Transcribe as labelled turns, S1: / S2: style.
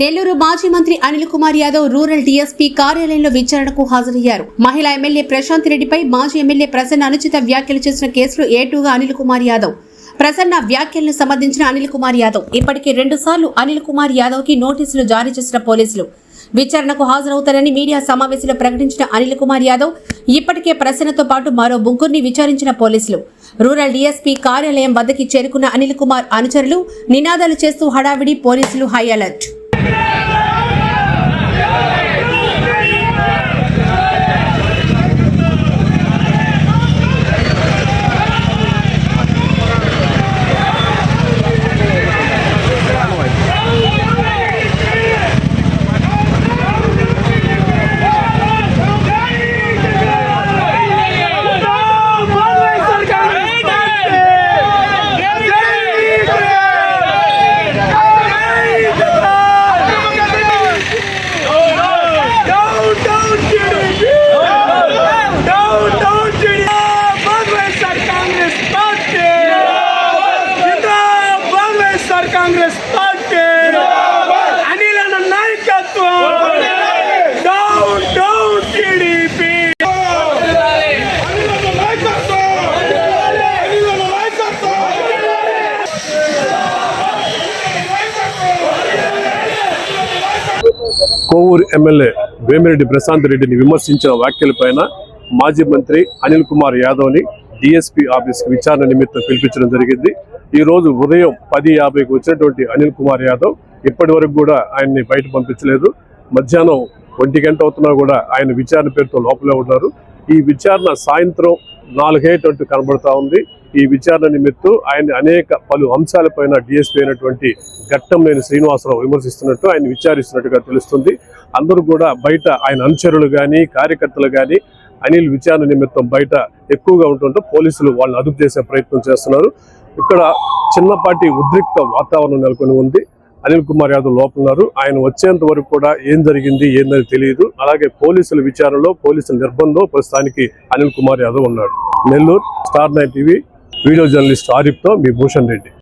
S1: నెల్లూరు మాజీ మంత్రి Anil Kumar Yadav rural DSP కార్యాలయంలో విచారణకు హాజరయ్యారు. మహిళా ఎమ్మెల్యే ప్రశాంత్ రెడ్డిపై మాజీ ఎమ్మెల్యే ప్రసన్న అనుచిత వ్యాఖ్యలు చేసిన కేసులో ఏటూగా అనిల్ కుమార్ యాదవ్. ప్రసన్న వ్యాఖ్యలను సంబంధించిన అనిల్ కుమార్ యాదవ్. ఇప్పటికే రెండు సార్లు అనిల్ కుమార్ యాదవ్కి నోటీసులు జారీ చేసిన పోలీసులు. విచారణకు హాజరవుతారని మీడియా సమావేశంలో ప్రకటించిన అనిల్ కుమార్ యాదవ్ ఇప్పటికే ప్రసన్నతో పాటు మరో ముగ్గురిని విచారించిన పోలీసులు. రూరల్ డీఎస్పీ కార్యాలయం వద్దకి చేరుకున్న అనిల్ కుమార్ అనుచరులు నినాదాలు చేస్తూ హడావిడి పోలీసులు high alert.
S2: Kovur MLA Vemireddy Prashant రెడ్డిని విమర్శించిన వ్యాఖ్యలపైన మాజీ మంత్రి అనిల్ కుమార్ యాదవ్ని డిఎస్పీ ఆఫీస్కి విచారణ నిమిత్తం పిలిపించడం జరిగింది. ఈ రోజు ఉదయం పది యాభైకి వచ్చినటువంటి అనిల్ కుమార్ యాదవ్ ఇప్పటి వరకు కూడా ఆయన్ని బయట పంపించలేదు. మధ్యాహ్నం ఒంటి గంట అవుతున్నా కూడా ఆయన విచారణ పేరుతో లోపలే ఉన్నారు. ఈ విచారణ సాయంత్రం నాలుగేటట్టు కనబడతా ఉంది. ఈ విచారణ నిమిత్తం ఆయన అనేక పలు అంశాలపైన డిఎస్పీ అయినటువంటి ఘట్టం లేని శ్రీనివాసరావు విమర్శిస్తున్నట్టు ఆయన విచారిస్తున్నట్టుగా తెలుస్తుంది. అందరూ కూడా బయట ఆయన అనుచరులు కానీ కార్యకర్తలు కానీ అనిల్ విచారణ నిమిత్తం బయట ఎక్కువగా ఉంటుంటే పోలీసులు వాళ్ళని అదుపు చేసే ప్రయత్నం చేస్తున్నారు. ఇక్కడ చిన్నపాటి ఉద్రిక్త వాతావరణం నెలకొని ఉంది. అనిల్ కుమార్ యాదవ్ లోపల ఉన్నారు. ఆయన వచ్చేంత వరకు కూడా ఏం జరిగింది ఏందని తెలియదు. అలాగే పోలీసుల విచారణలో పోలీసుల నిర్బంధం ప్రస్తుతానికి అనిల్ కుమార్ యాదవ్ ఉన్నాడు. Nellore star nine TV video journalist ఆరిఫ్తో మీ భూషణ్ రెడ్డి.